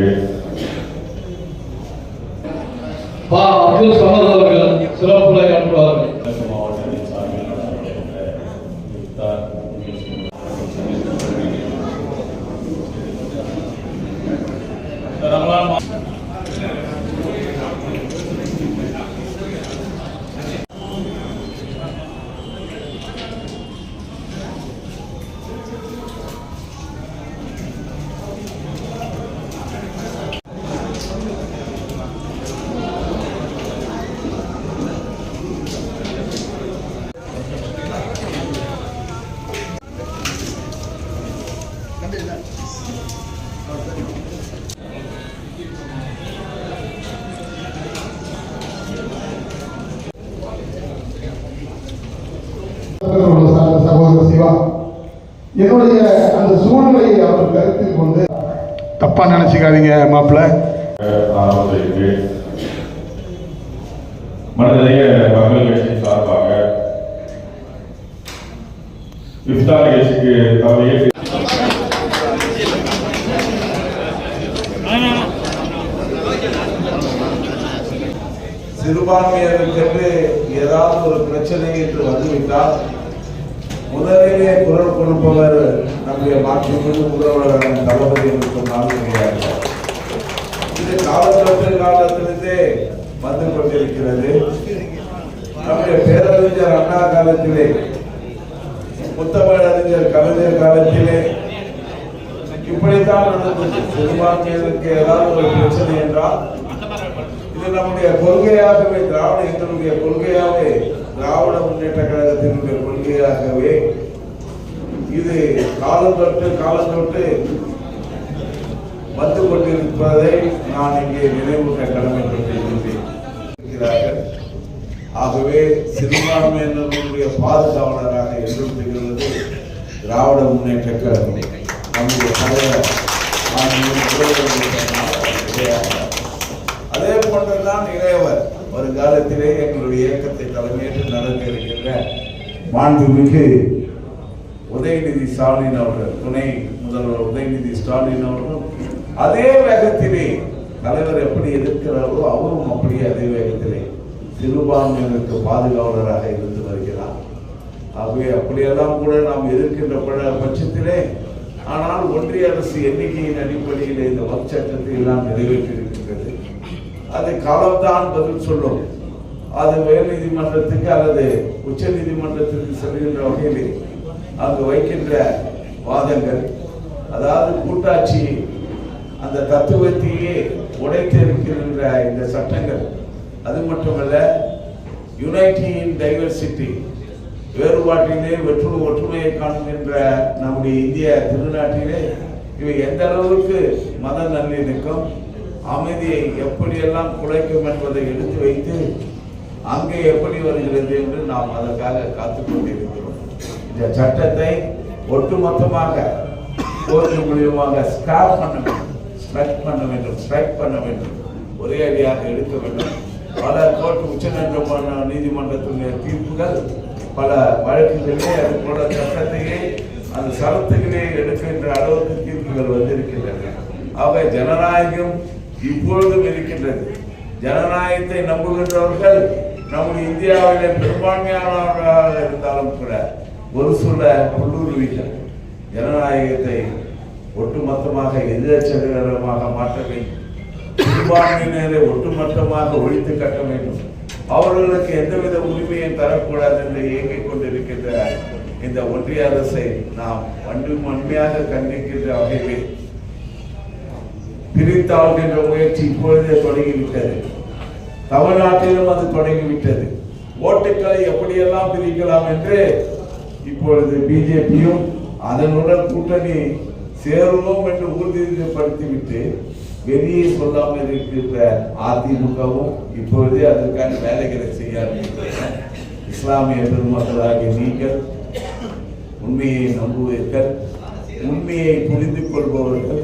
அவர்களுக்கு தப்பா நினைச்சுக்காதீங்க மாப்பிள்ள. மனிதநேய மக்கள் கட்சியின் சார்பாக இஃப்தார் தலைமையை சிறுபான்மையினருக்கென்று ஏதாவது ஒரு பிரச்சனை என்று வந்துவிட்டால் முதலிலே குரல் கொடுப்பவர் நம்முடைய மாற்றுமிகு முதல்வர் தளபதி என்று சொன்னால் இது காலத்தொற்று காலத்திலிருந்தே வந்து கொண்டிருக்கிறது. நம்முடைய பேரறிஞர் அண்ணா காலத்திலே முத்தமிழறிஞர் கவிஞர் காலத்திலே இப்படித்தான் நடந்தது சிறுபான்மையினருக்கு ஏதாவது ஒரு பிரச்சனை என்றால் இது நம்முடைய கொள்கையாகவே திராவிட கொள்கையாகவே திராவிட முன்னேற்ற கழகத்தினுடைய கொள்கையாகவே இது காலம் தொட்டு காலம் தொட்டு வந்து கொண்டிருப்பதை நான் இங்கே நினைவூட்ட கடமை இருக்கிறார்கள். ஆகவே சிறுபான்மையினருடைய பாதுகாவலராக என்றும் திகழ்வது திராவிட முன்னேற்ற கழகம். நம்முடைய தலைவர் போன்றுதான் இளையவர் வருங்காலத்திலே எங்களுடைய இயக்கத்தை தலைமையேற்று நடக்க இருக்கின்ற மாண்புமிகு உதயநிதி ஸ்டாலின் அவர்கள் துணை முதல்வர் உதயநிதி ஸ்டாலின் அவர்களும் அதே வேகத்திலே தலைவர் எப்படி எதிர்க்கிறாரோ அவரும் அப்படியே அதே வேகத்திலே சிறுபான்மையினருக்கு பாதுகாவலராக இருந்து வருகிறார். ஆகவே அப்படியெல்லாம் கூட நாம் எதிர்க்கின்ற பல பட்சத்திலே ஆனால் ஒன்றிய அரசு எண்ணிக்கையின் அடிப்படையில் இந்த சட்டத்தை எல்லாம் நிறைவேற்றியிருக்கின்றது அது காலம்தான் பதில் சொல்லும். அது உயர் நீதிமன்றத்துக்கு அல்லது உச்ச நீதிமன்றத்திற்கு செல்கின்ற வகையில் அங்கு வைக்கின்ற வாதங்கள். அதாவது கூட்டாட்சி அந்த தத்துவத்தையே உடைத்திருக்கின்ற இந்த சட்டங்கள். அது மட்டுமல்ல யுனைட்டி இன் டைவர்சிட்டி வேறுபாட்டிலே வெற்று ஒற்றுமையை காணுகின்ற நம்முடைய இந்திய திருநாட்டிலே இவை எந்த அளவுக்கு மத நல்லிணக்கம் அமைதியை எப்படியெல்லாம் குலைக்கும் என்பதை எடுத்து வைத்து அங்கே எப்படி வருகிறது என்று நாம் அதற்காக காத்துக் கொண்டிருக்கிறோம். இந்த சட்டத்தை ஒட்டுமொத்தமாக கோர்ட்டு மூலியமாக ஸ்கிராப் பண்ண வேண்டும். ஸ்ட்ரைக் பண்ண வேண்டும். ஸ்ட்ரைக் பண்ண வேண்டும். ஒரே அடியாக எடுக்க வேண்டும். பல கோர்ட் உச்சநீதிமன்ற நீதிமன்றத்துடைய தீர்ப்புகள் பல வழக்குகளிலே அது போல சட்டத்தையே அந்த சரத்துகளே எடுக்கின்ற அளவுக்கு தீர்ப்புகள் வந்திருக்கின்றன. ஆக ஜனநாயகம் இப்பொழுதும் இருக்கின்றது. ஜனநாயகத்தை நம்புகின்றவர்கள் நம்முடைய இந்தியாவிலே பெரும்பான்மையானவர்களாக இருந்தாலும் கூட ஒரு சில உள்ளுருவிகள் ஜனநாயகத்தை ஒட்டுமொத்தமாக எதிரச்சகரமாக மாற்ற வேண்டும். சிறுபான்மையினரை ஒட்டுமொத்தமாக ஒழித்து கட்ட வேண்டும். அவர்களுக்கு எந்தவித உரிமையும் தரக்கூடாது என்று இயங்கிக் கொண்டிருக்கின்ற இந்த ஒன்றிய அரசை நாம் வன்மையாக கண்டிக்கின்ற வகையில் பிரித்தாள்கின்ற முயற்சி இப்பொழுதே தொடங்கிவிட்டது. தமிழ்நாட்டிலும் அது தொடங்கிவிட்டது. ஓட்டுக்களை எப்படியெல்லாம் பிரிக்கலாம் என்று இப்பொழுது பிஜேபியும் அதனுடன் கூட்டணி சேருவோம் என்று உறுதிப்படுத்திவிட்டு வெளியே சொல்லாமல் இருக்கின்ற அதிமுகவும் இப்பொழுதே அதற்கான வேலைகளை செய்ய இஸ்லாமிய பெருமக்களாகிய நீங்கள் உண்மையை நம்புவீர்கள் உண்மையை புரிந்து கொள்பவர்கள்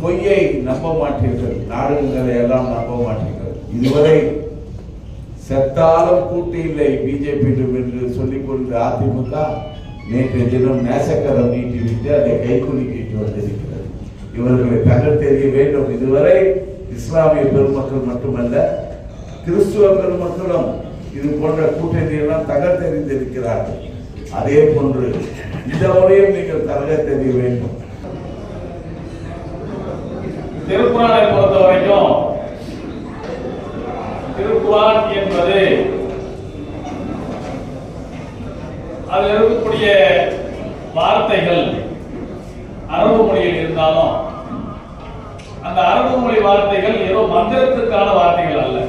பொய்யை நம்ப மாட்டீர்கள் நாடுகளை எல்லாம் நம்ப மாட்டீர்கள். இதுவரை செத்தாலும் கூட்டு இல்லை பிஜேபி என்று சொல்லிக் கொண்டு அதிமுக நேற்று தினம் நேசக்கரம் நீட்டிவிட்டு அதை கைக்குலுக்கிட்டு வந்திருக்கிறது. இவர்களை தெரிய வேண்டும். இதுவரை இஸ்லாமிய பெருமக்கள் மட்டுமல்ல கிறிஸ்துவ பெருமக்களும் இது போன்ற கூட்டணியெல்லாம் தகர்த்தெறிந்திருக்கிறார்கள். அதே போன்று இந்த முறையும் நீங்கள் தெரிய வேண்டும். திருக்குறளை பொறுத்த வரைக்கும் திருக்குறான் என்பது அதில் இருக்கக்கூடிய வார்த்தைகள் அரபு மொழியில் இருந்தாலும் அந்த அரபு மொழி வார்த்தைகள் ஏதோ மந்திரத்துக்கான வார்த்தைகள் அல்ல.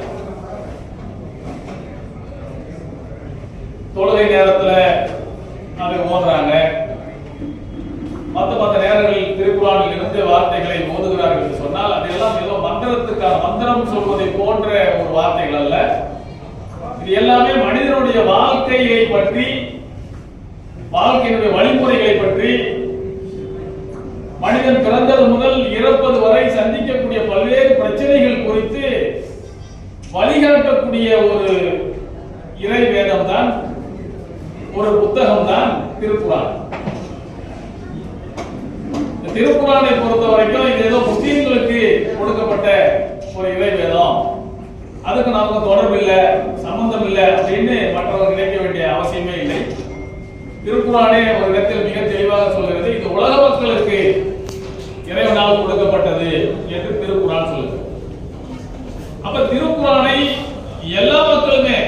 தொழுகை நேரத்துல அதை ஓதுறாங்க மத்த மத்த நேரங்களில் திருக்குறானில் இருந்து வார்த்தைகளை ஓதுகிறார்கள் என்று அதெல்லாம் ஏதோ மந்திரத்துக்கான மந்திரம் சொல்வதை போன்ற ஒரு வார்த்தைகள் அல்ல. இது எல்லாமே மனிதனுடைய வாழ்க்கையை பற்றி வாழ்க்கையினுடைய வழிமுறைகளை பற்றி. மனிதன் பிறந்தது முதல் இறப்பது வரை சந்திக்கக்கூடிய பல்வேறு பிரச்சனைகள் குறித்து வழிகாட்டக்கூடிய ஒரு இறை வேதம் தான் ஒரு புத்தகம் தான் திருக்குறான். இந்த திருக்குறானை பொறுத்த வரைக்கும் இது ஏதோ முஸ்லீம்களுக்கு கொடுக்கப்பட்ட ஒரு இறை வேதம் அதுக்கு நமக்கு தொடர்பு இல்லை சம்பந்தம் இல்லை அப்படின்னு மற்றவர்கள் நினைக்க வேண்டிய அவசியமே இல்லை. திருக்குறானே ஒரு இடத்தில் மிக தெளிவாக சொல்கிறது இது உலக மக்களுக்கு இறைவனால் கொடுக்கப்பட்டது என்று திருக்குறான் சொல்லுது. அப்ப திருக்குறானை எல்லா மக்களுமே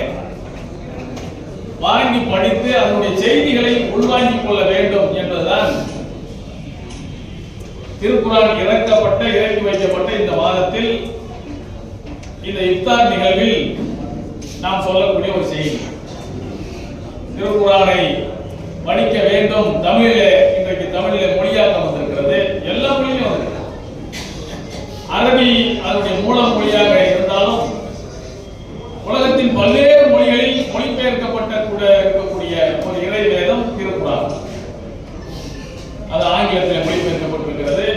வாங்கி படித்து அதனுடைய செய்திகளை உள்வாங்கிக் கொள்ள வேண்டும் என்பதுதான் திருக்குறான் இறக்கப்பட்ட இறக்கி வைக்கப்பட்ட இந்த மாதத்தில் இந்த இஃப்தார் நிகழ்வில் நாம் சொல்லக்கூடிய ஒரு செய்தி. திருக்குறானை படிக்க வேண்டும். தமிழிலே இன்றைக்கு தமிழிலே மொழியாக்கம் வந்திருக்கிறது. எல்லா மொழியிலும் வந்திருக்கிறது. அரபி அதனுடைய மூல மொழியாக இருந்தாலும் உலகத்தின் பல்வேறு மொழிகளில் மொழிபெயர்க்கப்பட்ட கூட இருக்கக்கூடிய ஒரு இறை வேதம் திருக்குறான் அது ஆங்கிலத்தில் மொழிபெயர்க்கப்பட்டிருக்கிறது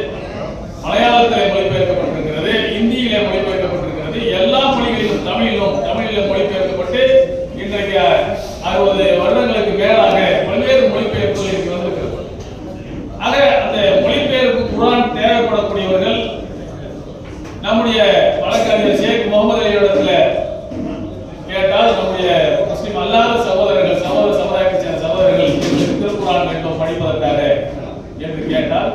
மலையாளத்தில் மொழிபெயர்க்கப்பட்டிருக்கிறது இந்தியிலே மொழிபெயர்க்கப்பட்டிருக்கிறது எல்லா தமிழில் மொழிபெயர்க்கப்பட்டு இன்றைக்கு அறுபது வருடங்களுக்கு மேலாக பல்வேறு மொழிபெயர்ப்புகள் இங்கு வந்திருக்கிறது ஆக அந்த மொழிபெயர்ப்பு குரான் தேவைப்படக்கூடியவர்கள் நம்முடைய வழக்கறிஞர் ஷேக் முகமது அலியிடத்துல கேட்டால் நம்முடைய முஸ்லிம் அல்லாத சகோதரர்கள் சகோதர சமுதாயத்தை சேர்ந்த சகோதரர்கள் எங்களுக்கு திருக்குறான் வேண்டும் படிப்பதற்காக என்று கேட்டால்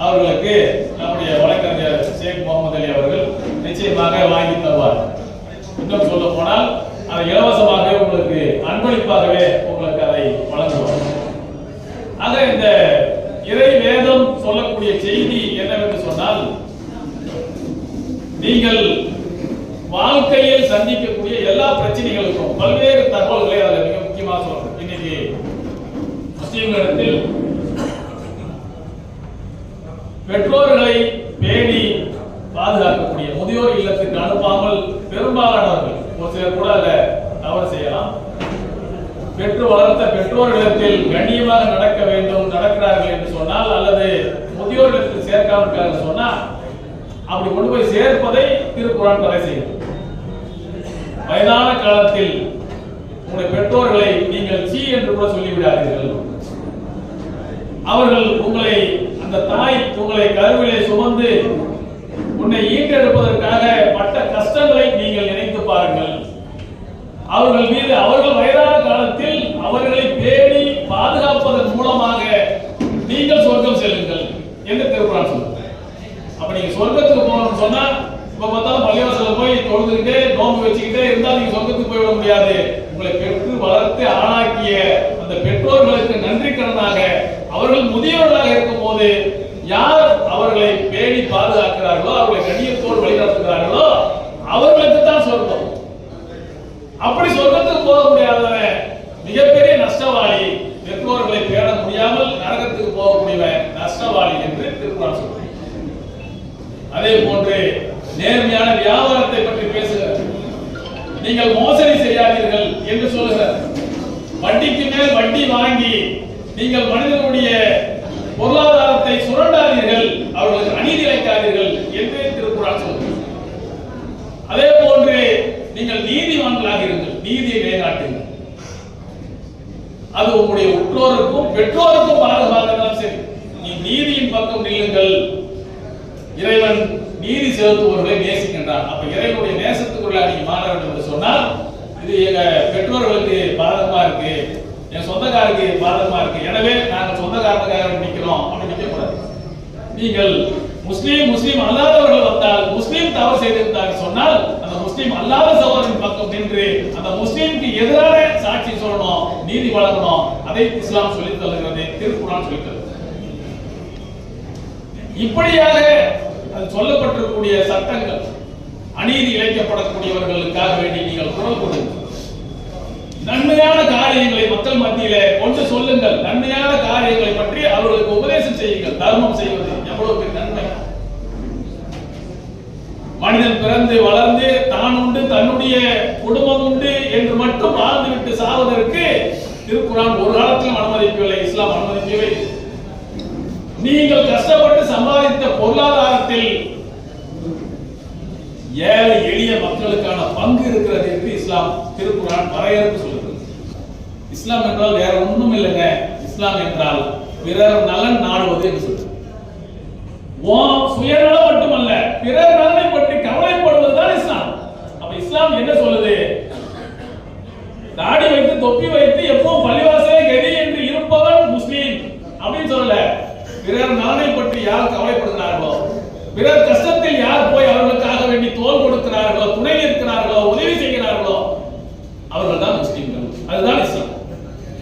அவர்களுக்கு நம்முடைய வழக்கறிஞர் ஷேக் முகமது அலி அவர்கள் நிச்சயமாக வாங்கி தருவார் இன்னும் சொல்ல போனால் அதை இலவசமாக உங்களுக்கு அன்பளிப்பாகவே உங்களுக்கு அதை வழங்குவார் ஆக இந்த இறை வேதம் சொல்லக்கூடிய செய்தி என்னவென்று நீங்கள் வாழ்க்கையில் சந்திக்கக்கூடிய எல்லா பிரச்சனைகளுக்கும் பல்வேறு தகவல்களை அதில் மிக முக்கியமாக சொல்றேன் இன்னைக்கு முஸ்லிம்களிடத்தில் பெற்றோர்களை பேணி பாதுகாக்கக்கூடிய முதியோர் இல்லத்துக்கு அனுப்பாமல் பெரும்பாலானவர்கள் ஒரு சிலர் கூட அதில் தவறு செய்யலாம். பெற்று வளர்த்த பெற்றோர்களிடத்தில் கண்ணியமாக நடக்க வேண்டும் நடக்கிறார்கள் என்று சொன்னால் அல்லது முதியோர்களிடத்தில் சேர்க்காமல் இருக்கார்கள் சொன்னா அப்படி கொண்டு போய் சேர்ப்பதை திருக்குறான் தடை செய்யும். வயதான காலத்தில் உங்களுடைய பெற்றோர்களை நீங்கள் சி என்று கூட சொல்லிவிடாதீர்கள். அவர்கள் உங்களை அந்த தாய் உங்களை கருவிலே சுமந்து உன்னை ஈட்டெடுப்பதற்காக பட்ட கஷ்டங்களை நீங்கள் நினைத்து பாருங்கள். அவர்கள் மீது அவர்கள் வயதான காலத்தில் அவர்களை பேணி பாதுகாப்பதன் மூலமாக நீங்கள் சொர்க்கம் செல்லுங்கள் என்று திருக்குறான் சொல்லுங்க அப்ப நீங்க சொர்க்கத்துக்கு போகணும்னு சொன்னா இப்ப பார்த்தாலும் பள்ளிவாசல போய் தொழுதுகிட்டே நோம்பு வச்சுக்கிட்டே இருந்தா நீங்க சொர்க்கத்துக்கு போய்விட முடியாது. உங்களை பெற்று வளர்த்து ஆளாக்கிய அந்த பெற்றோர்களுக்கு நன்றி கடனாக அவர்கள் முதியவர்களாக இருக்கும் போது யார் அவர்களை பேணி பாதுகாக்கிறார்களோ அவர்களை கண்ணியத்தோடு வழிநடத்துகிறார்களோ அவர்களுக்கு தான் சொர்க்கம். அப்படி சொர்க்கத்துக்கு போக முடியாதவன் மிகப்பெரிய நஷ்டவாளி பெற்றோர்களை பேண முடியாமல் நரகத்துக்கு போகக்கூடியவன் நஷ்டவாளி என்று திருக்குறள் சொல்றார் அதே போன்று நேர்மையான வியாபாரத்தை பற்றி பேசுகிறார். நீங்கள் மோசடி செய்யாதீர்கள் என்று சொல்லுகிறார். வட்டிக்கு மேல் வட்டி வாங்கி நீங்கள் மனிதனுடைய பொருளாதாரத்தை சுரண்டாதீர்கள் அவர்களுக்கு அநீதி இழைக்காதீர்கள் என்று திருக்குறள் சொல்கிறார் அதே போன்று நீங்கள் நீதிமன்றங்களாக இருங்கள் நீதியை நிலைநாட்டுங்கள் அது உங்களுடைய உற்றோருக்கும் பெற்றோருக்கும் பாதுகாக்க தான் சரி நீ நீதியின் பக்கம் நில்லுங்கள். இறைவன் நீதி செலுத்துபவர்களை நேசிக்கின்றான். அப்ப இறைவனுடைய நேசத்துக்குள்ள நீங்க மாற வேண்டும் என்று சொன்னால் இது எங்க பெற்றோர்களுக்கு பாதகமா இருக்கு என் சொந்தக்காரருக்கு பாதகமா இருக்கு. எனவே நாங்கள் சொந்தக்காரனுக்காக நிற்கிறோம் அப்படின்னு நிற்கக்கூடாது. கூடாது நீங்கள் முஸ்லீம் முஸ்லீம் அல்லாதவர்கள் வந்தால் முஸ்லீம் தவறு செய்திருந்தார் சொன்னால் அந்த முஸ்லீம் அல்லாத சகோதரின் பக்கம் நின்று அந்த முஸ்லீமுக்கு எதிரான சாட்சி சொல்லணும் நீதி வழங்கணும். அதை இஸ்லாம் சொல்லித் தருகிறது திருக்குறான் சொல்லித் தருகிறது. இப்படியாக அது சொல்லப்பட்டிருக்கக்கூடிய சட்டங்கள். அநீதி இழைக்கப்படக்கூடியவர்களுக்காக வேண்டி நீங்கள் குரல் கொடுங்கள். நன்மையான காரியங்களை மக்கள் மத்தியில கொண்டு சொல்லுங்கள். நன்மையான காரியங்களை பற்றி அவர்களுக்கு உபதேசம் செய்யுங்கள். தர்மம் செய்வது எவ்வளவு பெரிய நன்மை. மனிதன் பிறந்து வளர்ந்து தான் உண்டு தன்னுடைய குடும்பம் உண்டு என்று மட்டும் வாழ்ந்துவிட்டு சாவதற்கு திருக்குறான் ஒரு காலத்திலும் அனுமதிக்கவில்லை இஸ்லாம் அனுமதிக்கவே நீங்கள் கஷ்டப்பட்டு சம்பாதித்த பொருளாதார பொருளாதாரத்தில் ஏழை எளிய மக்களுக்கான பங்கு இருக்கிறது என்று இஸ்லாம் திருக்குறான் வரையறுப்பு சொல்கிறது இஸ்லாம் என்றால் வேற ஒண்ணும் இல்லைங்க. இஸ்லாம் என்றால் பிறர் நலன் நாடுவது என்று சொல்றது சுயநலம் மட்டுமல்ல பிறர் நலனை பற்றி